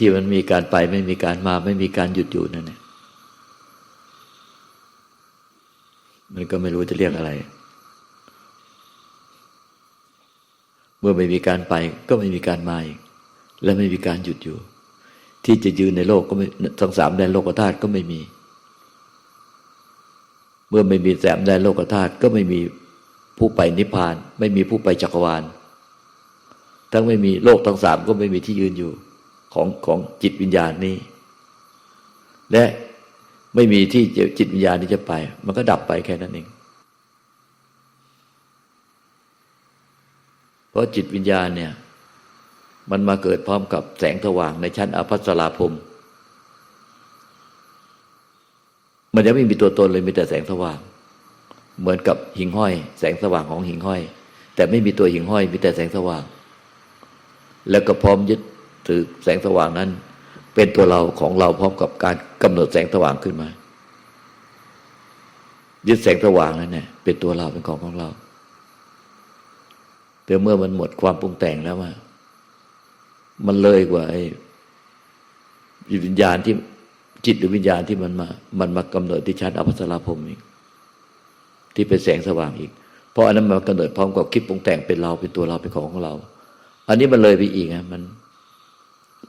ที่มันมีการไปไม่มีการมาไม่มีการหยุดอยู่นั่นเนี่ยมันก็ไม่รู้จะเรียกอะไร เมื่อไม่มีการไปก็ไม่มีการมาอีกและไม่มีการหยุดอยู่ ที่จะยืนในโลกก็ไม่ทั้งสามแดนโลกธาตุก็ไม่มี เมื่อไม่มีแสมแดนโลกธาตุก็ไม่มีผู้ไปนิพพาน ไม่มีผู้ไปจักรวาล ทั้งไม่มีโลกทั้งสามก็ไม่มีที่ยืนอยู่ ของของจิตวิญญาณนี้ และไม่มีที่จิตวิญญาณนี้จะไป มันก็ดับไปแค่นั้นเองเพราะจิตวิญญาณเนี่ย มันมาเกิดพร้อมกับแสงสว่างในชั้นอภัสราพรมมันยังไม่มีตัวตนเลยมีแต่แสงสว่าง เหมือนกับหิ่งห้อย แสงสว่างของหิ่งห้อย แต่ไม่มีตัวหิ่งห้อย มีแต่แสงสว่าง แล้วก็พร้อมยึด ถือแสงสว่างนั้น เป็นตัวเราของเราพร้อมกับการกำหนดแสงสว่างขึ้นมา ยึดแสงสว่างนั้นเนี่ยเป็นตัวเราเป็นของของเรา แต่เมื่อมันหมดความปรุงแต่งแล้วว่ามันเลยกว่าไอ้วิญญาณที่จิตหรือวิญญาณที่มันมา มันมากำเนิดที่ชั้นอภัสราพรมอีก ที่เป็นแสงสว่างอีก เพราะอันนั้นมากำเนิดพร้อมกับคิดปรุงแต่งเป็นเราเป็นตัวเราเป็นของของเรา อันนี้มันเลยไปอีกนะมัน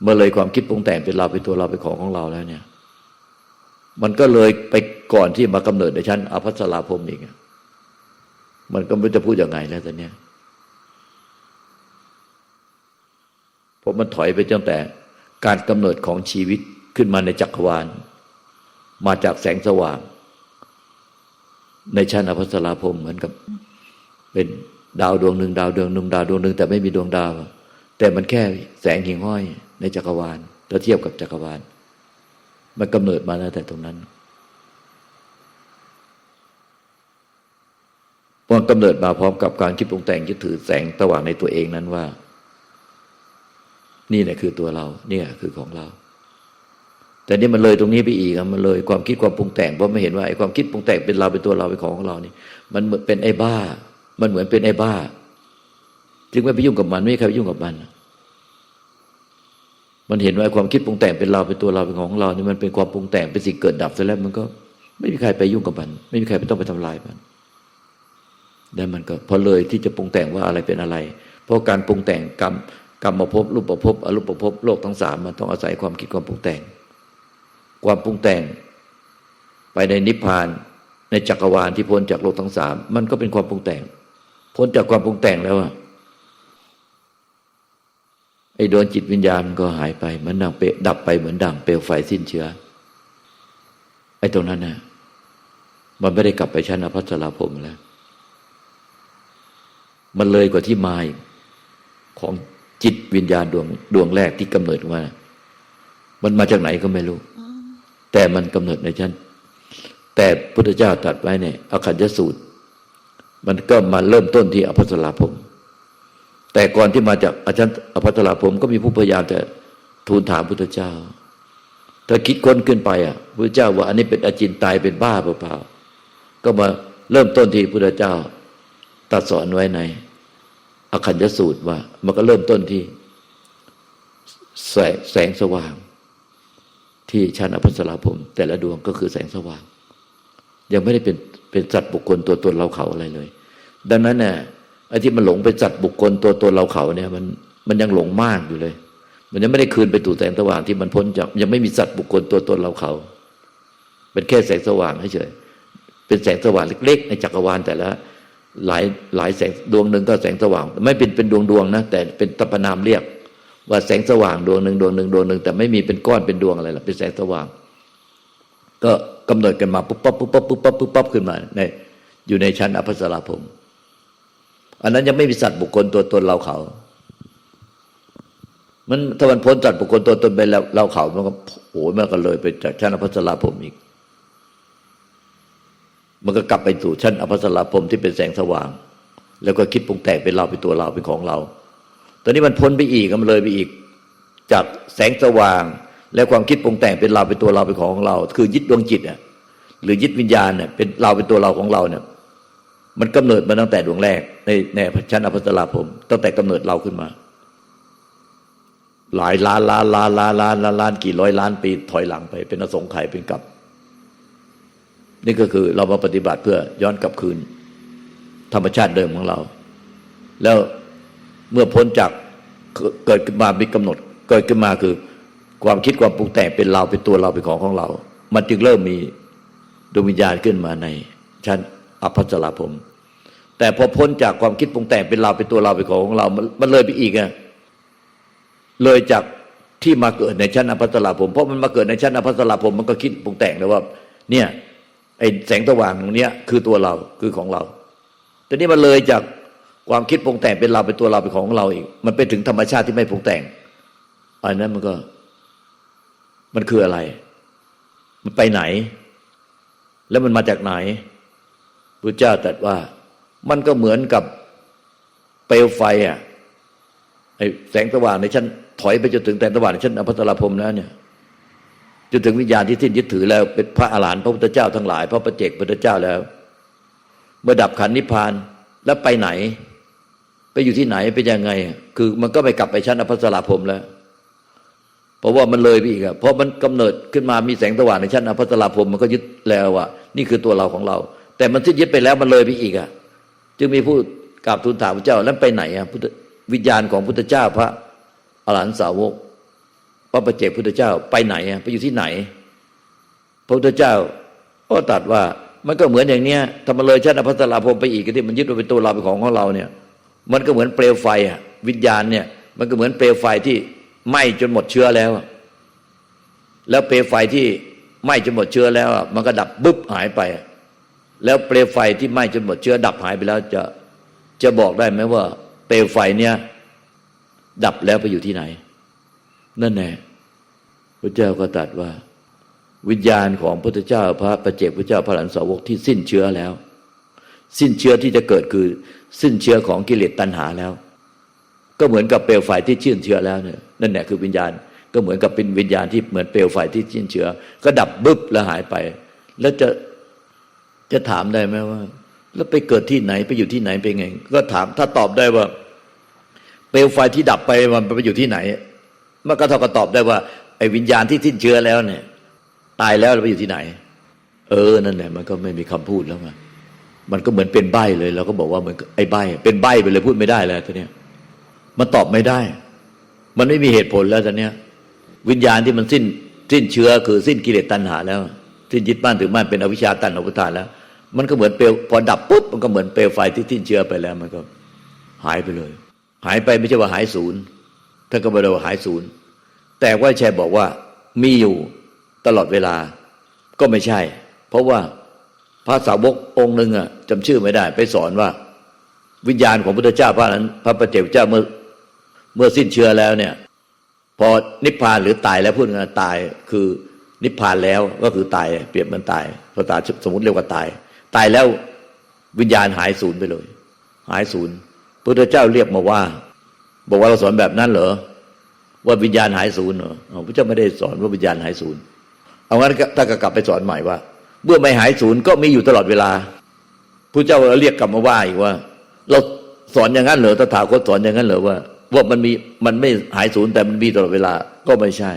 เมื่อเลยความคิดปรุงแต่งเป็นเราเป็นตัวเราเป็นของของเราแล้วเนี่ย มันก็เลยไปก่อนที่มากำเนิดในชั้นอภัสราพรมอีกมันก็ไม่รู้จะพูดยังไงแล้วตอนเนี้ยเพราะมันถอยไปตั้งแต่การกำเนิดของชีวิตขึ้นมาในจักรวาล มาจากแสงสว่าง ในชั้นอภัสราพรมเหมือนกับ เป็นดาวดวงหนึ่งดาวดวงหนึ่งดาวดวงหนึ่งแต่ไม่มีดวงดาวแต่มันแค่แสงหิ่งห้อย ในจักรวาลถ้าเทียบกับจักรวาล มันกำเนิดมาแล้วแต่ตรงนั้นมันกำเนิดมาพร้อมกับการคิดปรุงแต่งยึดถือแสงสว่างในตัวเองนั้นว่า นี่แหละคือตัวเรา เนี่ยคือของเรา แต่นี่มันเลยตรงนี้ไปอีกมันเลยความคิดความปรุงแต่งเพราะไม่เห็นว่าไอ้ความคิดปรุงแต่งเป็นเราเป็นตัวเราเป็นของของเรานี่มันเหมือนเป็นไอ้บ้า มันเหมือนเป็นไอ้บ้า จึงไม่ไปยุ่งกับมันไม่ใครไปยุ่งกับมัน มันเห็นว่าความคิดปรุงแต่งเป็นเราเป็นตัวเราเป็นของเรานี่มันเป็นความปรุงแต่งเป็นสิ่งเกิดดับเสร็จแล้วมันก็ไม่มีใครไปยุ่งกับมัน ไม่มีใครไปต้องไปทำลายมันแล้วมันก็พอเลยที่จะปรุงแต่งว่าอะไรเป็นอะไร เพราะการปรุงแต่งกรรมกรรมภพรูปภพอรูปภพโลกทั้งสามมันต้องอาศัยความคิดความปรุงแต่ง ความปรุงแต่ง ไปในนิพพานในจักรวาลที่พ้นจากโลกทั้งสามมันก็เป็นความปรุงแต่ง พ้นจากความปรุงแต่งแล้วอะ อ้ดวงจิตวิญญาณก็หายไปเหมือนดังเปดับไปเหมือนดังเปลวไฟสิ้นเชื้อ ไอ้ตรงนั้นน่ะ มันไม่ได้กลับไปชั้นอภัสราพรมแล้ว มันเลยกว่าที่มาของจิตวิญญาณดวงดวงแรกที่กำเนิดมา มันมาจากไหนก็ไม่รู้ แต่มันกำเนิดในชั้น แต่พุทธเจ้าตรัสไว้เนี่ยอคัญญสูตร มันก็มาเริ่มต้นที่อภัสราพรม แต่ก่อนที่มาจากอาจารย์อภัสราพรมก็มีผู้พยายามจะทูลถามพุทธเจ้า ถ้าคิดค้นขึ้นไปอะพุทธเจ้าว่าอันนี้เป็นอาจินตายเป็นบ้าเปล่าๆก็มาเริ่มต้นที่พุทธเจ้าตรัสสอนไว้ในอคัญญสูตรว่า มันก็เริ่มต้นที่แสงแสงสว่าง ที่ชั้นอภัสราพรมแต่ละดวงก็คือแสงสว่าง ยังไม่ได้เป็นเป็นสัตว์บุคคลตัวตนเราเขาอะไรเลย ดังนั้นเนี่ย ไอ้ที่มันหลงเป็นสัตว์บุคคลตัวตนเราเขาเนี่ย มันมันยังหลงมากอยู่เลย มันยังไม่ได้คืนไปตู่แสงสว่างที่มันพ้นจากยังไม่มีสัตว์บุคคลตัวตนเราเขา เป็นแค่แสงสว่างเฉยเป็นแสงสว่างเล็ก ๆ ในจักรวาลแต่ละหลายหลายแสงดวงหนึ่งก็แสงสว่าง ไม่เป็นเป็นดวงดวงนะแต่เป็นตปนามเรียก ว่าแสงสว่างดวงหนึ่งดวงหนึ่งดวงหนึ่งแต่ไม่มีเป็นก้อนเป็นดวงอะไรหรอกเป็นแสงสว่าง ก็กำเนิดกันมาปุ๊บปั๊บปุ๊บปั๊บปุ๊บปั๊บปุ๊บปั๊บขึ้นมาในอยู่ในชั้นอภัสราพรม อันนั้นยังไม่มีสัตว์บุคคลตัวตนเราเขา มันถ้ามันพ้นสัตว์บุคคลตัวตนไปแล้วเราเขามันก็โอ้มันก็เลยไปจากชั้นอภัสราพรมอีก มันก็กลับไปสู่ชั้นอภัสราพรมที่เป็นแสงสว่าง แล้วก็คิดปรุงแต่งเป็นเราเป็นตัวเราเป็นของเรา ตอนนี้มันพ้นไปอีกมันเลยไปอีก จากแสงสว่าง และความคิดปรุงแต่งเป็นเราเป็นตัวเราเป็นของเรา คือยึดดวงจิตเนี่ยหรือยึดวิญญาณเนี่ยเป็นเราเป็นตัวเราของเราเนี่ย มันกำเนิดมาตั้งแต่ดวงแรก ในในชั้นอภัสราพรมตั้งแต่กำเนิดเราขึ้นมา หลายล้านล้านล้านล้านล้านล้านล้านกี่ร้อยล้านปีถอยหลังไป เป็นอสงไขยเป็นกลับ นี่ก็คือเรามาปฏิบัติเพื่อย้อนกลับคืน ธรรมชาติเดิมของเรา แล้วเมื่อพ้นจากเกิดขึ้นมามีกำหนด เกิดขึ้นมาคือ ความคิดความปรุงแต่งเป็นเราเป็นตัวเราเป็นของของเรา มันจึงเริ่มมีดวงวิญญาณขึ้นมาในชั้น อภัสราภมแต่พอพ้นจากความคิดปรุงแต่งเป็นเราเป็นตัวเราเป็นของของเรา มันเลยไปอีกอะเลยจากที่มาเกิดในชั้นอภัสราภมเพราะมันมาเกิดในชั้นอภัสราภมมันก็คิดปรุงแต่งแล้วว่า เนี่ยไอ้แสงสว่างตรงเนี้ยคือตัวเราคือของเราแต่นี่มันเลยจากความคิดปรุงแต่งเป็นเราเป็นตัวเราเป็นของเราอีก มันเป็นถึงธรรมชาติที่ไม่ปรุงแต่งอันนั้นมันก็มันคืออะไร มันไปไหน แล้วมันมาจากไหน พระเจ้าตรัสว่ามันก็เหมือนกับเปลวไฟอะไอแสงสว่างในชั้นถอยไปจนถึงแสงสว่างในชั้นอภัสราพรมแล้วเนี่ยจนถึงวิญญาณที่สิ้นยึดถือแล้วเป็นพระอรหันต์พระพุทธเจ้าทั้งหลาย พระประเจกพุทธเจ้าแล้ว เมื่อดับขันธ์นิพพานแล้วไปไหน ไปอยู่ที่ไหนเป็นยังไง คือมันก็ไปกลับไปชั้นอภัสราพรมแล้ว เพราะว่ามันเลยไปอีกอะเพราะมันกำเนิดขึ้นมามีแสงสว่างในชั้นอภัสราพรมมันก็ยึดแล้วว่านี่คือตัวเราของเรา แต่มันที่ยึดไปแล้วมันเลยไปอีกอะ จึงมีผู้กราบทูลถามพระเจ้าแล้วไปไหนอะพุทธวิญญาณของพุทธเจ้าพระอรหันตสาวก พระประเจกพุทธเจ้าไปไหนอะไปอยู่ที่ไหน พระพุทธเจ้าก็ตรัสว่ามันก็เหมือนอย่างเนี้ยถ้ามันเลยชั้นอภัสราพรมไปอีกที่มันยึดว่าเป็นตัวเราเป็นของของเราเนี่ย มันก็เหมือนเปลวไฟอะวิญญาณเนี่ย มันก็เหมือนเปลวไฟที่ไหม้จนหมดเชื้อแล้ว แล้วเปลวไฟที่ไหม้จนหมดเชื้อแล้วมันก็ดับบึ๊บหายไป แล้วเปลวไฟที่ไหม้จนหมดเชื้อดับหายไปแล้วจะจะบอกได้ไหมว่า เปลวไฟเนี่ยดับแล้วไปอยู่ที่ไหน นั่นแน่พระเจ้าก็ตรัสว่า วิญญาณของพระพุทธเจ้าพระประเจกพระเจ้าพระหลานสาวกที่สิ้นเชื้อแล้ว สิ้นเชื้อที่จะเกิดคือ สิ้นเชื้อของกิเลสตัณหาแล้ว ก็เหมือนกับเปลวไฟที่ชื่นเชื้อแล้วเนี่ยนั่นแหละคือวิญญาณก็เหมือนกับเป็นวิญญาณที่เหมือนเปลวไฟที่ชื่นเชื้อ ก็ดับบึ๊บแล้วหายไป แล้วจะ จะถามได้ไหมว่า แล้วไปเกิดที่ไหนไปอยู่ที่ไหนเป็นไง ก็ถามถ้าตอบได้ว่า เปลวไฟที่ดับไปมันไปอยู่ที่ไหนมันก็เท่ากับตอบได้ว่าไอ้วิญญาณที่สิ้นเชื้อแล้วเนี่ย ตายแล้วไปอยู่ที่ไหน เออนั่นแหละมันก็ไม่มีคำพูดแล้วมันมันก็เหมือนเป็นใบเลยเราก็บอกว่าเหมือนไอ้ใบเป็นใบไปเลยพูดไม่ได้แล้วตอนนี้ยมันตอบไม่ได้ มันไม่มีเหตุผลแล้วตอนนี้ย วิญญาณที่มันสิ้นสิ้นเชื้อคือสิ้นกิเลสตัณหาแล้ว สิ้นยึดมั่นถือมั่นเป็นอวิชชาตัณหาอุปทานแล้ว มันก็เหมือนเปลวพอดับปุ๊บมันก็เหมือนเปลวไฟที่สิ้นเชื้อไปแล้ว มันก็หายไปเลย หายไปไม่ใช่ว่าหายศูนย์ท่านก็บอกว่าหายศูนย์แต่ว่าแชร์บอกว่ามีอยู่ตลอดเวลาก็ไม่ใช่ เพราะว่าพระสาวกองค์หนึ่งอะจำชื่อไม่ได้ ไปสอนว่า วิญญาณของพุทธเจ้าพระนั้น พระประเจกเจ้าเมื่อเมื่อสิ้นเชื้อแล้วเนี่ย พอนิพพานหรือตายแล้วพูดง่ายตายคือนิพพานแล้วก็คือตาย เปรียบเหมือนตายภาษาสมมติเรียกว่าตาย ตายแล้ววิญญาณหายศูนย์ไปเลย หายศูนย์พระพุทธเจ้าเรียกมาว่า บอกว่าเราสอนแบบนั้นเหรอว่าวิญญาณหายศูนย์เหรอพระเจ้าไม่ได้สอนว่าวิญญาณหายศูนย์เอางั้นถ้าก็กลับไปสอนใหม่ว่าเมื่อไม่หายศูนย์ก็มีอยู่ตลอดเวลาพระเจ้าเรียกกลับมาว่าอีกว่า เราสอนอย่างนั้นเหรอตถาคตสอนอย่างนั้นเหรอว่า ว่ามันมีมันไม่หายศูนย์แต่มันมีตลอดเวลาก็ไม่ใช่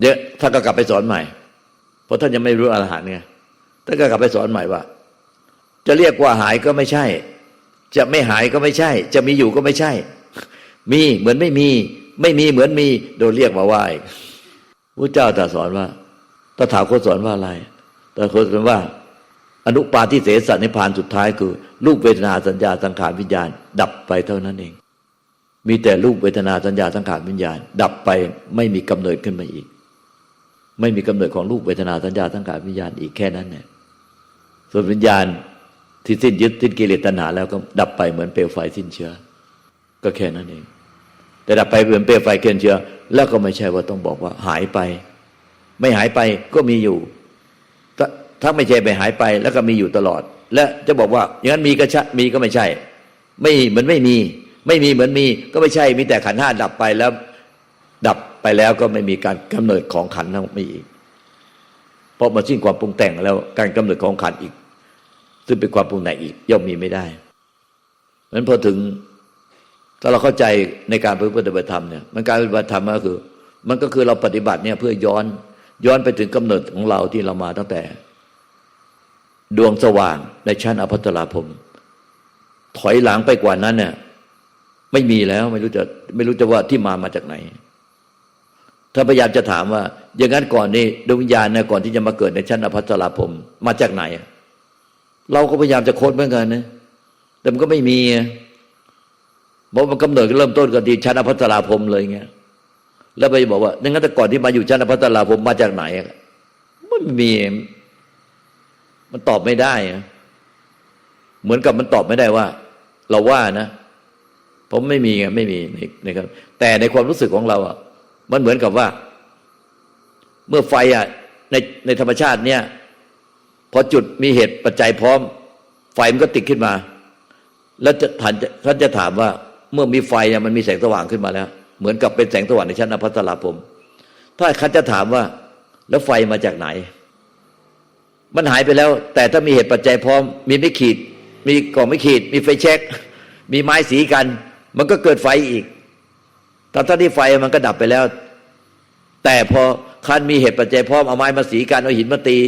เดี๋ยวท่าก็กลับไปสอนใหม่ เพราะท่านยังไม่รู้อรหันต์ไง ท่านก็กลับไปสอนใหม่ว่า จะเรียกว่าหายก็ไม่ใช่ จะไม่หายก็ไม่ใช่ จะมีอยู่ก็ไม่ใช่ มีเหมือนไม่มี ไม่มีเหมือนมี โดนเรียกมาว่าอีกพระเจ้าตรัสสอนว่าตถาคตสอนว่าอะไรตถาคตสอนว่า อนุปาทิเสสนิพานสุดท้ายคือ รูปเวทนาสัญญาสังขารวิญญาณ ดับไปเท่านั้นเอง มีแต่รูปเวทนาสัญญาสังขารวิญญาณ ดับไปไม่มีกำเนิดขึ้นมาอีก ไม่มีกำเนิดของรูปเวทนาสัญญาสังขารวิญญาณอีกแค่นั้นเนี่ย ส่วนวิญญาณที่สิ้นยึดสิ้นกิเลสตัณหาแล้วก็ดับไปเหมือนเปลวไฟสิ้นเชื้อ ก็แค่นั้นเอง แต่ดับไปเหมือนเปลวไฟเกินเชื้อ แล้วก็ไม่ใช่ว่าต้องบอกว่าหายไป ไม่หายไปก็มีอยู่ถ้าถ้าไม่ใช่ไปหายไป แล้วก็มีอยู่ตลอด และจะบอกว่าอย่างนั้นมีก็ชะมีก็ไม่ใช่ ไม่เหมือนไม่มี ไม่มีเหมือนมีก็ไม่ใช่ มีแต่ขันห้าดับไปแล้ว ดับไปแล้วก็ไม่มีการกำเนิดของขันทั้งไม่อีกเพราะมาสิ้นความปรุงแต่งแล้ว การกำเนิดของขันอีก ซึ่งเป็นความปรุงแต่งอีกย่อมมีไม่ได้เพราะฉะนั้นพอถึงถ้าเราเข้าใจในการปฏิบัติธรรมเนี่ยมันการปฏิบัติธรรมก็คือ มันก็คือเราปฏิบัติเนี่ยเพื่อย้อนย้อนไปถึงกำเนิดของเราที่เรามาตั้งแต่ ดวงสว่างในชั้นอภัตตราพมถอยหลังไปกว่านั้นเนี่ยไม่มีแล้วไม่รู้จะไม่รู้จะว่าที่มามาจากไหน ถ้าพยายามจะถามว่า อย่างนั้นก่อนนี่ดวงวิญญาณเนี่ยก่อนที่จะมาเกิดในชั้นอภัตตราพมมาจากไหน เราก็พยายามจะค้นเหมือนกันนะแต่มันก็ไม่มีเพราะมันกำเนิดเริ่มต้นกันที่ชั้นอภัตตราพรมเลยเงี้ยแล้วไปบอกว่าดังนั้นแต่ก่อนที่มาอยู่ชั้นอภัตตราพรมมาจากไหนมันไม่มี มันตอบไม่ได้เหมือนกับมันตอบไม่ได้ว่า เราว่านะผมไม่มีไงไม่มีนะครับ แต่ในความรู้สึกของเราอะ มันเหมือนกับว่า เมื่อไฟอะในในธรรมชาติเนี่ย พอจุดมีเหตุปัจจัยพร้อม ไฟมันก็ติดขึ้นมา แล้วจะถามท่านจะถามว่า เมื่อมีไฟเนี่ยมันมีแสงสว่างขึ้นมาแล้ว เหมือนกับเป็นแสงสว่างในชั้นอภัสราพรมถ้าคันจะถามว่า แล้วไฟมาจากไหน มันหายไปแล้ว แต่ถ้ามีเหตุปัจจัยพร้อม มีไม่ขีด มีกล่องไม่ขีด มีไฟแช็กมีไม้สีกัน มันก็เกิดไฟอีกตอนที่ไฟมันก็ดับไปแล้ว แต่พอคันมีเหตุปัจจัยพร้อมเอาไม้มาสีกันเอาหินมาตี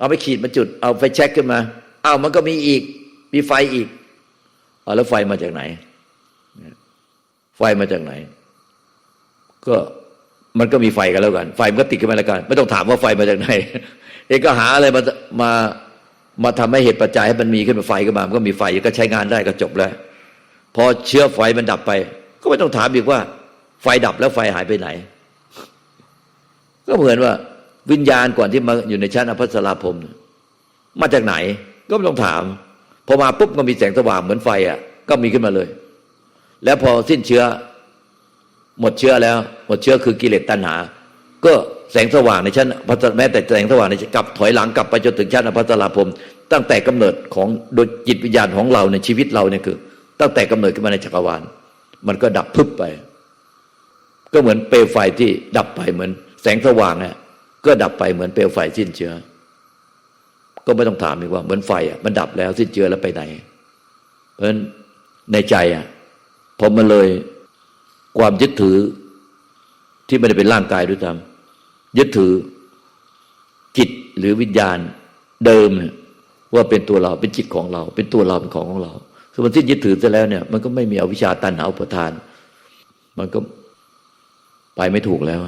เอาไปขีดมาจุด เอาไฟแช็กขึ้นมาอ้าวมันก็มีอีก มีไฟอีกเอาแล้วไฟมาจากไหน ไฟมาจากไหน ก็มันก็มีไฟกันแล้วกัน ไฟมันก็ติดขึ้นมาแล้วกัน ไม่ต้องถามว่าไฟมาจากไหน เอกก็หาอะไรมามามาทำให้เหตุปัจจัยให้มันมีขึ้นมาไฟขึ้นมา มันก็มีไฟก็ใช้งานได้ก็จบแล้ว พอเชื้อไฟมันดับไป ก็ไม่ต้องถามอีกว่า ไฟดับแล้วไฟหายไปไหน ก็เหมือนว่า วิญญาณก่อนที่มาอยู่ในชั้นอภัสราพรมมาจากไหนก็ไม่ต้องถามพอมาปุ๊บก็มีแสงสว่างเหมือนไฟอะ ก็มีขึ้นมาเลย แล้วพอสิ้นเชื้อ หมดเชื้อแล้ว หมดเชื้อคือกิเลสตัณหา ก็แสงสว่างในชั้นพัสแม้แต่แสงสว่างในกลับถอยหลังกลับไปจนถึงชั้นอภัสราพรมตั้งแต่กำเนิดของโดยจิตวิญญาณของเราในชีวิตเราเนี่ยคือ ตั้งแต่กำเนิดขึ้นมาในจักรวาล มันก็ดับพึบไป ก็เหมือนเปลวไฟที่ดับไปเหมือน แสงสว่างเนี่ย ก็ดับไปเหมือนเปลวไฟสิ้นเชื้อ ก็ไม่ต้องถามอีกว่าเหมือนไฟอะมันดับแล้วสิ้นเชื้อแล้วไปไหน เพราะฉะนั้นในใจอะพอมันเลยความยึดถือที่ไม่ได้เป็นร่างกายด้วยซ้ำยึดถือจิตหรือวิญญาณเดิมเนี่ยว่าเป็นตัวเราเป็นจิตของเรา เป็นตัวเราเป็นของของเราคือมันสิ้นยึดถือเสร็จแล้วเนี่ย มันก็ไม่มีอวิชชาตันหาอุปทาน มันก็ไปไม่ถูกแล้ว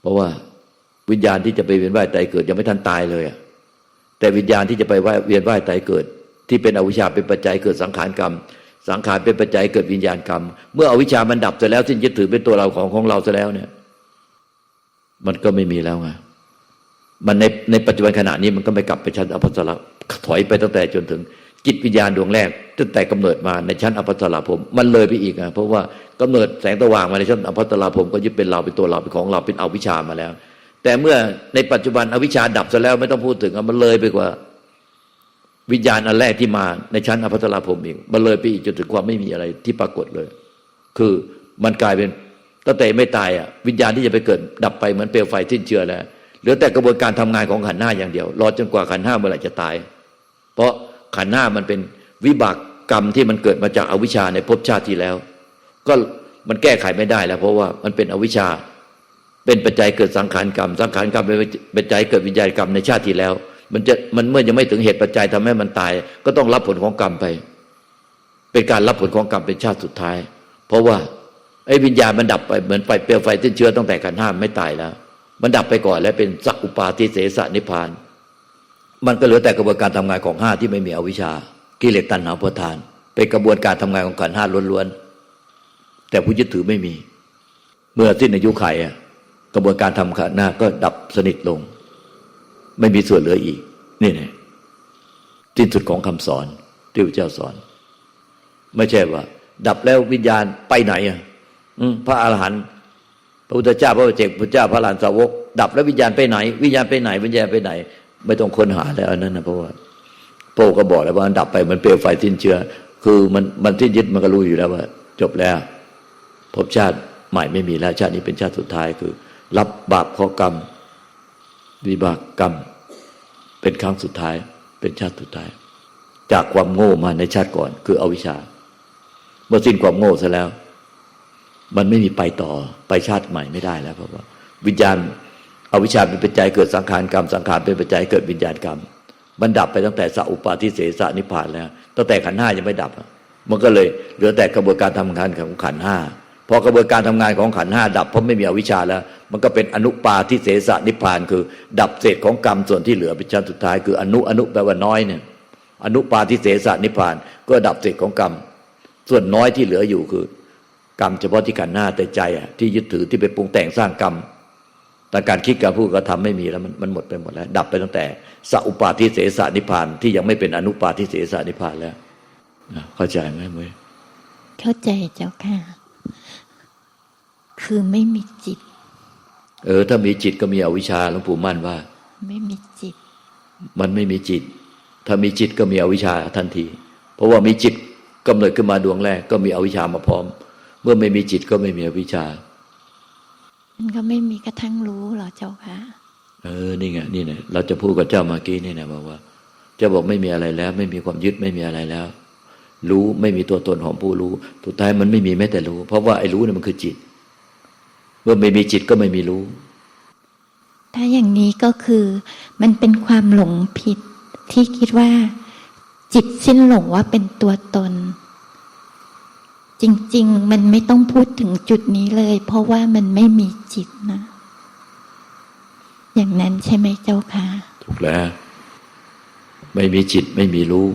เพราะว่า วิญญาณที่จะไปเวียนว่ายตายเกิดยังไม่ทันตายเลยอะแต่วิญญาณที่จะไปเวียนว่ายตายเกิด ที่เป็นอวิชชาเป็นปัจจัยเกิดสังขารกรรม สังขารเป็นปัจจัยเกิดวิญญาณกรรม เมื่ออวิชชามันดับเสร็จแล้วสิ้นยึดถือเป็นตัวเราของของเราเสร็จแล้วเนี่ย มันก็ไม่มีแล้วไงมันในในปัจจุบันขณะนี้มันก็ไม่กลับไปชั้นอภัสราถอยไปตั้งแต่จนถึง จิตวิญญาณดวงแรกตั้งแต่กำเนิดมาในชั้นอภัสราภพมันเลยไปอีกอะเพราะว่ากำเนิดแสงสว่างมาในชั้นอภัสราภพก็ยึดเป็นเราเป็นตัวเราเป็นของเราเป็นอวิชามาแล้ว แต่เมื่อในปัจจุบันอวิชชาดับซะแล้วไม่ต้องพูดถึงมันเลยไปกว่า วิญญาณอันแรกที่มาในชั้นอภัสราภพอีกมันเลยไปอีกจนถึงความไม่มีอะไรที่ปรากฏเลย คือมันกลายเป็นตั้งแต่ไม่ตายอะวิญญาณที่จะไปเกิดดับไปเหมือนเปลวไฟสิ้นเชื้อแล้วเหลือแต่กระบวนการทำงานของขันห้าอย่างเดียว รอจนกว่าขันห้าเมื่อไหร่จะตาย เพราะขันห้ามันเป็นวิบากกรรมที่มันเกิดมาจากอวิชชาในภพชาติที่แล้ว ก็มันแก้ไขไม่ได้แล้ว เพราะว่ามันเป็นอวิชชา เป็นปัจจัยเกิดสังขารกรรม สังขารกรรมเป็นปัจจัยเกิดวิญญาณกรรมในชาติที่แล้ว มันจะมันเมื่อยังไม่ถึงเหตุปัจจัยทำให้มันตาย ก็ต้องรับผลของกรรมไป เป็นการรับผลของกรรมเป็นชาติสุดท้าย เพราะว่าไอ้วิญญาณมันดับไปเหมือนไฟเปลวไฟที่เชื้อตั้งแต่ขันห้าไม่ตายแล้ว มันดับไปก่อนแล้วเป็นสักอุปาทิเสสนิพาน มันก็เหลือแต่กระบวนการทำงานของห้าที่ไม่มีอวิชชากิเลสตัณหาพทาน เป็นกระบวนการทำงานของขันห้าล้วนๆแต่ผู้ยึดถือไม่มี เมื่อสิ้นอายุไขอะ กระบวนการทำขันหน้าก็ดับสนิทลง ไม่มีส่วนเหลืออีก นี่ไงสิ้นสุดของคำสอนที่พระเจ้าสอน ไม่ใช่ว่า ดับแล้ววิญญาณไปไหนอะพระอาหารหันต์พระพุทธเจ้าพระเจกพระเจ้าพระหลานสาวก ดับแล้ววิญญาณไปไหน วิญญาณไปไหน วิญญาณไปไหน ไม่ต้องค้นหาแล้วอนนั้นนะเพราะว่าโป้ก็บอกแล้วว่าดับไปมือนเปลวไฟสิ้นเชื้อ คือมันมันที่ยึดมันก็รู้อยู่แล้วว่า จบแล้วภพชาติใหม่ไม่มีแล้วชาตินี้เป็นชาติสุดท้ายคือ รับบาปข้อกรรม วิบากกรรม เป็นครั้งสุดท้าย เป็นชาติสุดท้าย จากความโง่มาในชาติก่อน คืออวิชชา เมื่อสิ้นความโง่ซะแล้ว มันไม่มีไปต่อไปชาติใหม่ไม่ได้แล้วเพราะว่า วิญญาณอาวิชชาเป็นปัจจัยเกิดสังขารกรรมสังขารเป็นปัจจัยเกิดวิญญาณกรรมมันดับไปตั้งแต่สัอุปาทิเสสนิพานแล้วตั้งแต่ขันห้ายังไม่ดับ มันก็เลยเหลือแต่กระบวนการทำงานของขันห้าพอกระบวนการทำงานของขันห้าดับเพราะไม่มีอวิชชาแล้ว มันก็เป็นอนุปาทิเสสนิพพานคือ ดับเศษของกรรมส่วนที่เหลือเป็นชั้นสุดท้ายคืออนุอนุแปลว่าน้อยเนี่ยอนุปาทิเสสนิพาน ก็ดับเศษของกรรม ส่วนน้อยที่เหลืออยู่คือ กรรมเฉพาะที่ขันธ์ห้าแต่ใจอะที่ยึดถือที่ไปปรุงแต่งสร้างกรรมแต่การคิดการพูดก็ทำไม่มีแล้วมันมันหมดไปหมดแล้ว ดับไปตั้งแต่สัอุปาทิเสสนิพาน ที่ยังไม่เป็นอนุปาทิเสสนิพานแล้วเข้าใจไหมเมยเข้าใจเจ้าค่ะ คือไม่มีจิต เออ ถ้ามีจิตก็มีอวิชชาหลวงปู่มั่นว่า ไม่มีจิต มันไม่มีจิต ถ้ามีจิตก็มีอวิชชาทันที เพราะว่ามีจิตกำเนิดขึ้นมาดวงแรกก็มีอวิชชามาพร้อม เมื่อไม่มีจิตก็ไม่มีอวิชชา มันก็ไม่มีกระทั่งรู้หรอเจ้าค่ะเออนี่ไงนี่เนี่ยเราจะพูดกับเจ้าเมื่อกี้นี่นะบอกว่าเจ้าบอกไม่มีอะไรแล้ว ไม่มีความยึดไม่มีอะไรแล้ว รู้ไม่มีตัวตนของผู้รู้สุดท้ายมันไม่มีแม้แต่รู้ เพราะว่าไอ้รู้เนี่ยมันคือจิต เมื่อไม่มีจิตก็ไม่มีรู้ ถ้าอย่างนี้ก็คือมันเป็นความหลงผิดที่คิดว่า จิตสิ้นหลงว่าเป็นตัวตน จริง ๆ มันไม่ต้องพูดถึงจุดนี้เลย เพราะว่ามันไม่มีจิตนะ อย่างนั้นใช่ไหมเจ้าค่ะถูกแล้ว ไม่มีจิตไม่มีรู้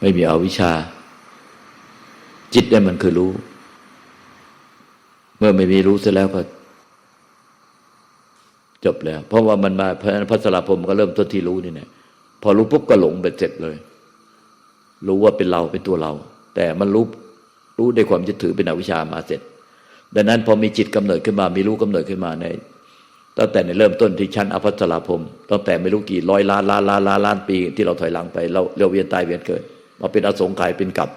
ไม่มีอวิชชา จิตเนี่ยมันคือรู้ เมื่อไม่มีรู้เสร็จแล้วก็ จบแล้ว เพราะว่ามันมาพระฉะนั้นพระสลาพรมก็เริ่มต้นที่รู้นี่เนี่ยพอรู้ปุ๊บก็หลงไปเสร็จเลย รู้ว่าเป็นเราเป็นตัวเรา แต่มันรู้รู้ด้วยความยึดถือเป็นอวิชชามาเสร็จ ดังนั้นพอมีจิตกำเนิดขึ้นมา มีรู้กำเนิดขึ้นมาในตั้งแต่ในเริ่มต้นที่ชั้นอภัสราพรมตั้งแต่ไม่รู้กี่ร้อยล้านล้านล้านล้านล้านปี ที่เราถอยหลังไปเราเราเวียนตายเวียนเกิดมาเป็นอสงไขยเป็นกับ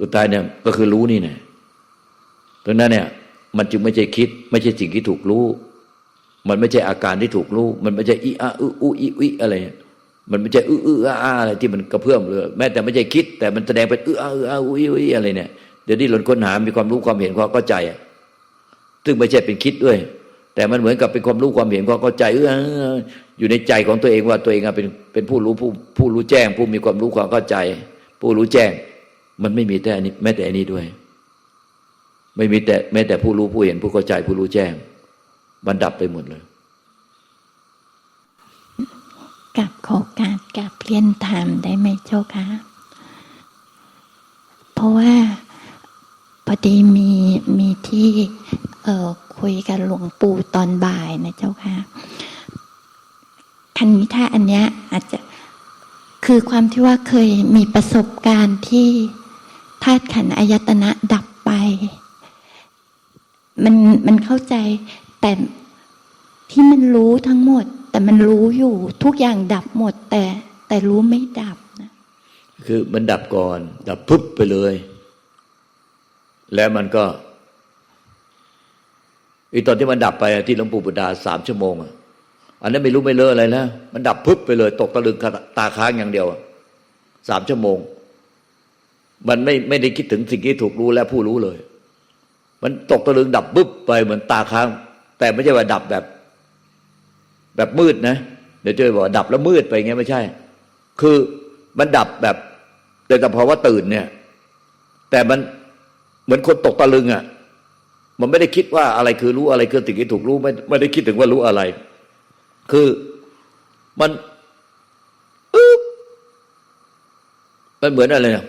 สุดท้ายเนี่ยก็คือรู้นี่เนี่ย ดังนั้นเนี่ย มันจึงไม่ใช่คิด ไม่ใช่สิ่งที่ถูกรู้ มันไม่ใช่อาการที่ถูกรู้ มันไม่ใช่อีอาอึอุอีอุอะไร มันไม่ใช่อื้ออื้ออาอะไรที่มันกระเพื่อมเลยแม้แต่ไม่ใช่คิด แต่มันแสดงเป็นอื้ออาอึอาอุอีอุอีอะไรเนี่ยเดี๋ยวนี้หลนค้นหา มีความรู้ความเห็นความเข้าใจซึ่งไม่ใช่เป็นคิดด้วย แต่มันเหมือนกับเป็นความรู้ความเห็นความเข้าใจเอออยู่ในใจของตัวเองว่าตัวเองเป็นเป็นผู้รู้ผู้ผู้รู้แจ้ง ผู้มีความรู้ความเข้าใจ ผู้รู้แจ้ง มันไม่มีแต่อันนี้แม้แต่อันนี้ด้วย ไม่มีแต่แม้แต่ผู้รู้ผู้เห็นผู้เข้าใจผู้รู้แจ้งมันดับไปหมดเลยกับขอการกับเรียนถามได้ไหมเจ้าคะเพราะว่าพอดีมีมีที่เออคุยกับหลวงปู่ตอนบ่ายนะเจ้าค่ะคันนี้ถ้าอันเนี้ยอาจจะคือความที่ว่าเคยมีประสบการณ์ที่ธาตุขันอายตนะดับไป มันมันเข้าใจ แต่ที่มันรู้ทั้งหมด แต่มันรู้อยู่ทุกอย่างดับหมด แต่แต่รู้ไม่ดับนะคือมันดับก่อน ดับปุ๊บไปเลย แล้วมันก็อีตอนที่มันดับไปที่หลวงปู่บุดาสามชั่วโมงอะอันนั้นไม่รู้ไม่เลอะอะไรแล้วมันดับปุ๊บไปเลย ตกตะลึงตาค้างอย่างเดียวสามชั่วโมง มันไม่ไม่ได้คิดถึงสิ่งที่ถูกรู้และผู้รู้เลย มันตกตะลึงดับปุ๊บไปเหมือนตาค้าง แต่ไม่ใช่ว่าดับแบบ แบบมืดนะ เดี๋ยวเจอบอกดับแล้วมืดไปอย่างเงี้ยไม่ใช่ คือมันดับแบบแต่กับภาวะตื่นเนี่ย แต่มันเหมือนคนตกตะลึงอะ่ะ มันไม่ได้คิดว่าอะไรคือรู้อะไรคือสิ่งที่ถูกรู้ไม่ไม่ได้คิดถึงว่ารู้อะไร คือมันอ๊บมันเหมือนอะไรนะ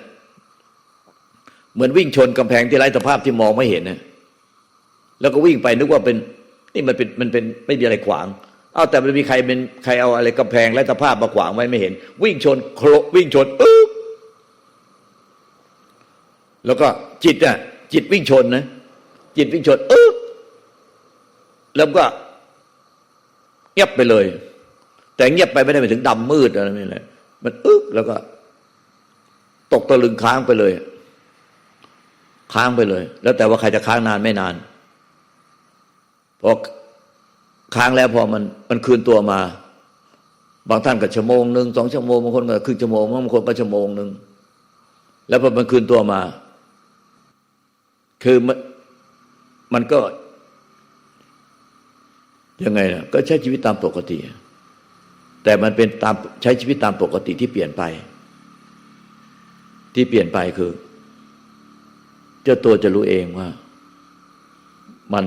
เหมือนวิ่งชนกำแพงที่ไร้สภาพที่มองไม่เห็นนะแล้วก็วิ่งไปนึกว่าเป็นนี่มันเป็นมันเป็นไม่มีอะไรขวางเอาแต่มันมีใครเป็นใครเอาอะไรกำแพงไร้สภาพมาขวางไว้ไม่เห็น วิ่งชนโครวิ่งชนอึ๊บแล้วก็จิตอะจิตวิ่งชนนะจิตวิ่งชนอึ๊บแล้วก็เงียบไปเลย แต่เงียบไปไม่ได้หมายถึงดำมืดอะไรไม่เลยมันอึ๊บแล้วก็ ตกตะลึงค้างไปเลย ค้างไปเลย แล้วแต่ว่าใครจะค้างนานไม่นานพอค้างแล้วพอมันมันคืนตัวมา บางท่านก็ชั่วโมงหนึ่งสองชั่วโมงบางคนก็ครึ่งชั่วโมงบางคนก็ชั่วโมงหนึ่งแล้วพอมันคืนตัวมา คือมันมันก็ ยังไงนะก็ใช้ชีวิตตามปกติ แต่มันเป็นตามใช้ชีวิตตามปกติที่เปลี่ยนไป ที่เปลี่ยนไปคือ เจ้าตัวจะรู้เองว่า มัน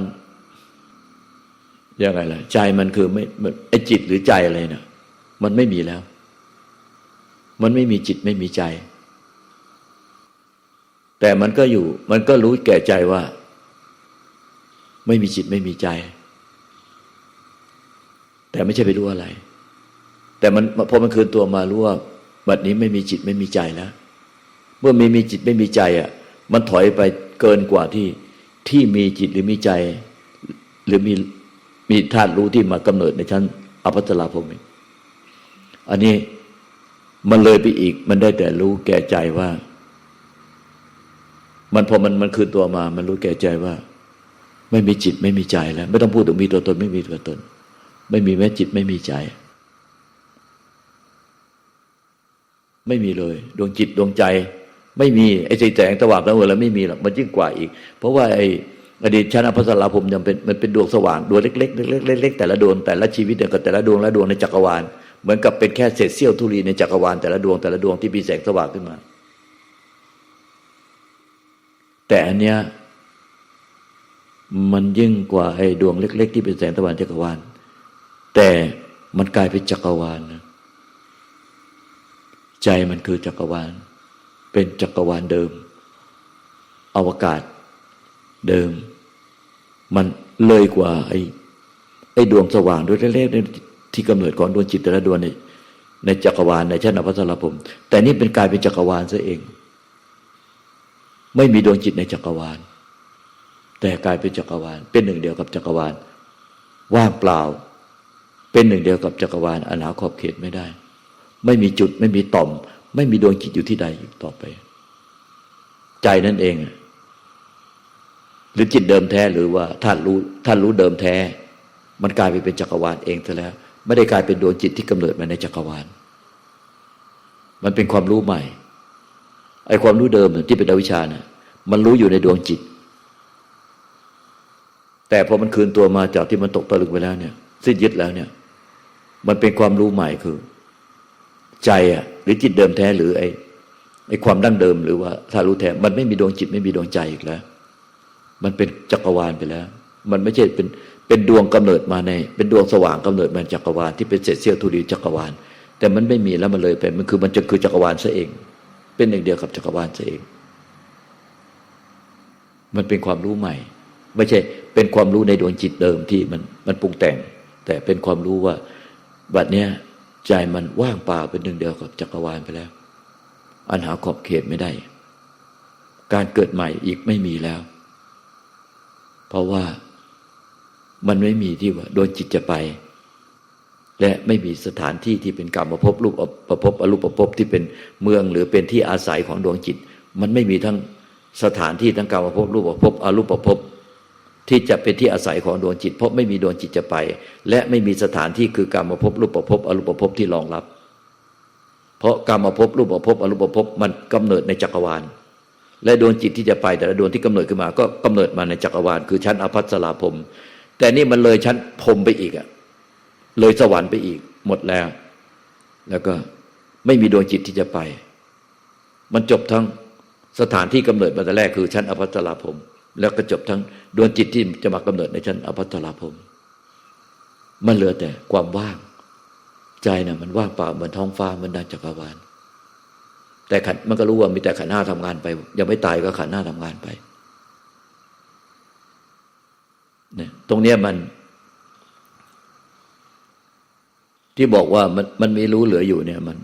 ยังไงล่ะ ใจมันคือไม่มันไอ้จิตหรือใจอะไรเนะ่ะมันไม่มีแล้ว มันไม่มีจิตไม่มีใจ แต่มันก็อยู่ มันก็รู้แก่ใจว่า ไม่มีจิตไม่มีใจ แต่ไม่ใช่ไปรู้อะไร แต่มันพอมันคืนตัวมารู้ว่าบัดนี้ไม่มีจิตไม่มีใจแล้วเมื่อไม่มีจิตไม่มีใจอะ มันถอยไปเกินกว่าที่ที่มีจิตหรือมีใจ หรือมีมีธาตุรู้ที่มากำเนิดในชั้นอภัสราภพอีกอันนี้มันเลยไปอีก มันได้แต่รู้แก่ใจว่า มันพอมันมันคืนตัวมา มันรู้แก่ใจว่า ไม่มีจิตไม่มีใจแล้ว ไม่ต้องพูดถึงมีตัวตนไม่มีตัวตน ไม่มีแม้จิตไม่มีใจ ไม่มีเลย ดวงจิตดวงใจ ไม่มีไอ้แสงสว่างทั้งหมดแล้วไม่มีหรอกมันยิ่งกว่าอีก เพราะว่าไอ้อดีตชั้นอภัสราภพยังเป็นมันเป็นดวงสว่างดวงเล็กๆเล็กๆเล็กๆแต่ละดวงแต่ละชีวิตเนี่ยก็แต่ละดวงละดวงในจักรวาลเหมือนกับเป็นแค่เศษเสี้ยวธุลีในจักรวาลแต่ละดวงแต่ละดวงที่มีแสงสว่างขึ้นมา แต่อันเนี้ยมันยิ่งกว่าไอ้ดวงเล็ก ๆ ที่เป็นแสงสว่างจักรวาล แต่มันกลายเป็นจักรวาลนะใจมันคือจักรวาล เป็นจักรวาลเดิม อวกาศเดิม มันเลยกว่าไอ้ไอ้ดวงสว่างด้วยเล็กๆที่กำเนิดของดวงจิตแต่ละดวงในในจักรวาลในชั้นอภัสรภพแต่นี่เป็นกลายเป็นจักรวาลซะเอง ไม่มีดวงจิตในจักรวาล แต่กลายเป็นจักรวาล เป็นหนึ่งเดียวกับจักรวาล ว่างเปล่า เป็นหนึ่งเดียวกับจักรวาลอนาขอบเขตไม่ได้ ไม่มีจุดไม่มีต่อม ไม่มีดวงจิตอยู่ที่ใดอีกต่อไป ใจนั่นเอง หรือจิตเดิมแท้หรือว่าท่านรู้ท่านรู้เดิมแท้ มันกลายไปเป็นจักรวาลเองซะแล้ว ไม่ได้กลายเป็นดวงจิตที่กำเนิดมาในจักรวาล มันเป็นความรู้ใหม่ไอ้ความรู้เดิมที่เป็นอวิชชานี่ยมันรู้อยู่ในดวงจิต แต่พอมันคืนตัวมาจากที่มันตกตะลึงไปแล้วเนี่ย สิ้นยึดแล้วเนี่ย มันเป็นความรู้ใหม่คือ ใจอะ หรือจิตเดิมแท้หรือไอ้ไอ้ความดั้งเดิมหรือว่าถ้ารู้แท้มันไม่มีดวงจิตไม่มีดวงใจอีกแล้ว มันเป็นจักรวาลไปแล้ว มันไม่ใช่เป็นเป็นดวงกำเนิดมาใน เป็นดวงสว่างกำเนิดมาจักรวาลที่เป็นเศษเสี้ยวธุลีจักรวาล แต่มันไม่มีแล้วมันเลยไปมันคือมันจะคือจักรวาลซะเอง เป็นหนึ่งเดียวกับจักรวาลซะเอง มันเป็นความรู้ใหม่ ไม่ใช่เป็นความรู้ในดวงจิตเดิมที่มันมันปรุงแต่ง แต่เป็นความรู้ว่าบัดเนี้ย ใจมันว่างเปล่าเป็นหนึ่งเดียวกับจักรวาลไปแล้ว อันหาขอบเขตไม่ได้ การเกิดใหม่อีกไม่มีแล้ว เพราะว่ามันไม่มีที่ว่าดวงจิตจะไป และไม่มีสถานที่ที่เป็นกรรมภพบรูปประภพอรูปประภพที่เป็นเมืองหรือเป็นที่อาศัยของดวงจิต มันไม่มีทั้งสถานที่ทั้งกรรมภพบรูปประภพอรูปประภพ ที่จะเป็นที่อาศัยของดวงจิต เพราะไม่มีดวงจิตจะไป และไม่มีสถานที่คือกรรมภพรูปประภพอรูปประภพที่รองรับ เพราะกรรมภพรูปประภพอรูปประภพมันกำเนิดในจักรวาล และดวงจิตที่จะไป แต่ละดวงที่กำเนิดขึ้นมา ก็กำเนิดมาในจักรวาล คือชั้นอภัสราพรมแต่นี่มันเลยชั้นพรมไปอีกอะเลยสวรรค์ไปอีก หมดแล้ว แล้วก็ไม่มีดวงจิตที่จะไป มันจบทั้งสถานที่กำเนิดมาแต่แรกคือชั้นอภัสราพรม แล้วก็จบทั้งดวงจิตที่จะมากำเนิดในชั้นอภัสราพรมมันเหลือแต่ความว่าง ใจนะ่ะมันว่างเปล่าเหมือนท้องฟ้าเหมือนดาวจักรวาลแต่ขันมันก็รู้ว่ามีแต่ขันห้าทำงานไป ยังไม่ตายก็ขันห้าทำงานไปเนี่ยตรงเนี้ยมัน ที่บอกว่ามันมันมีรู้เหลืออยู่เนี่ยมัน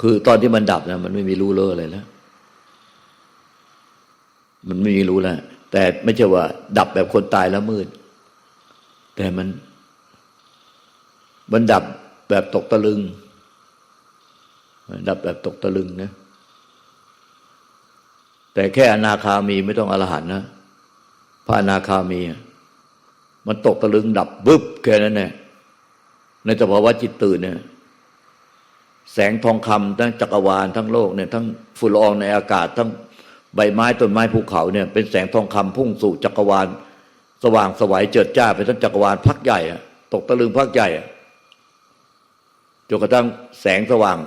คือตอนที่มันดับนะมันไม่มีรู้เลออะไรแล้ว มันไม่มีรู้แล้วแต่ไม่ใช่ว่า ดับแบบคนตายแล้วมืด แต่มัน มันดับแบบตกตะลึงดับแบบตกตะลึงนะ แต่แค่อนาคามีไม่ต้องอรหันนะพระอนาคามี มันตกตะลึง ดับบึ๊บแค่นั้นแหละในสภาวะจิตตื่นเนี่ยแสงทองคำทั้งจักรวาลทั้งโลกเนี่ยทั้งฝุ่นละอองในอากาศทั้ง ใบไม้ต้นไม้ภูเขาเนี่ยเป็นแสงทองคำพุ่งสู่จักรวาล สว่างสวัยเจิดจ้าไปทั้งจักรวาลพักใหญ่ตกตะลึงพักใหญ่จนกระทั่งแสงสว่าง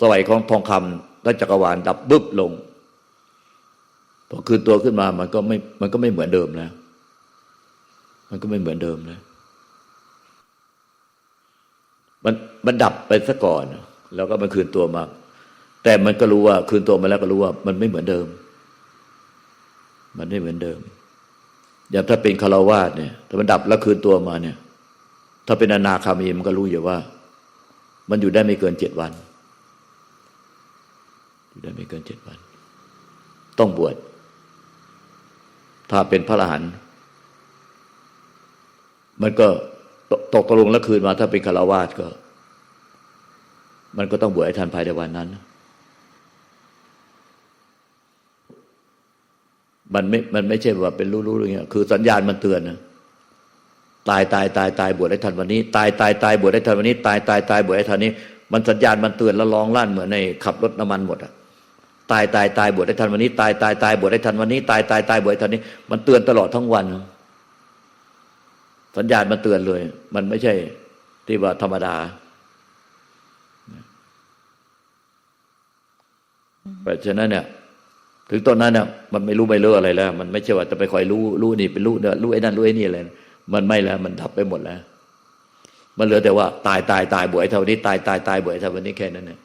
สวัยของทองคำและจักรวาลดับบึ้บลงพอคืนตัวขึ้นมามันก็ไม่มันก็ไม่เหมือนเดิมแล้ว มันก็ไม่เหมือนเดิมแล้วมันมันดับไปซะก่อน แล้วก็มันคืนตัวมา แต่มันก็รู้ว่าคืนตัวมาแล้วก็รู้ว่า มันไม่เหมือนเดิม มันไม่เหมือนเดิม อย่างถ้าเป็นคารวาสเนี่ยถ้ามันดับแล้วคืนตัวมาเนี่ย ถ้าเป็นอนาคามีมันก็รู้อยู่ว่า มันอยู่ได้ไม่เกินเจ็ดวัน อยู่ได้ไม่เกินเจ็ดวัน ต้องบวช ถ้าเป็นพระอรหันต์มันก็ตกตกลงแล้วคืนมา ถ้าเป็นคารวาสก็ มันก็ต้องบวชให้ทันภายในวันนั้น มันไม่ มันไม่ใช่ว่าเป็นรู้ๆอย่างเงี้ย คือสัญญาณมันเตือนนะ ตายตายตายตายบวชได้ทันวันนี้ ตายตายตายบวชได้ทันวันนี้ ตายตายตายบวชได้ทันนี้ มันสัญญาณมันเตือนแล้วร้องลั่นเหมือนในขับรถน้ำมันหมดอะตายตายตายบวชได้ทันวันนี้ ตายตายตายบวชได้ทันวันนี้ ตายตายตายบวชได้ทันนี้ มันเตือนตลอดทั้งวัน สัญญาณมันเตือนเลย มันไม่ใช่ที่ว่าธรรมดาเพราะฉะนั้นเนี่ย ถึงตอนนั้นเนี่ยมันไม่รู้ไม่เลืออะไรแล้ว มันไม่ใช่ว่าจะไปคอยรู้รู้นี่เป็นรู้เนี่ยรู้ไอ้นั่นรู้ไอ้นี่อะไรมันไม่แล้ว มันดับไปหมดแล้ว มันเหลือแต่ว่า ตายตายตายบวยเท่านี้ตายตายตายบวยเท่านี้แค่นั้นเนี่ย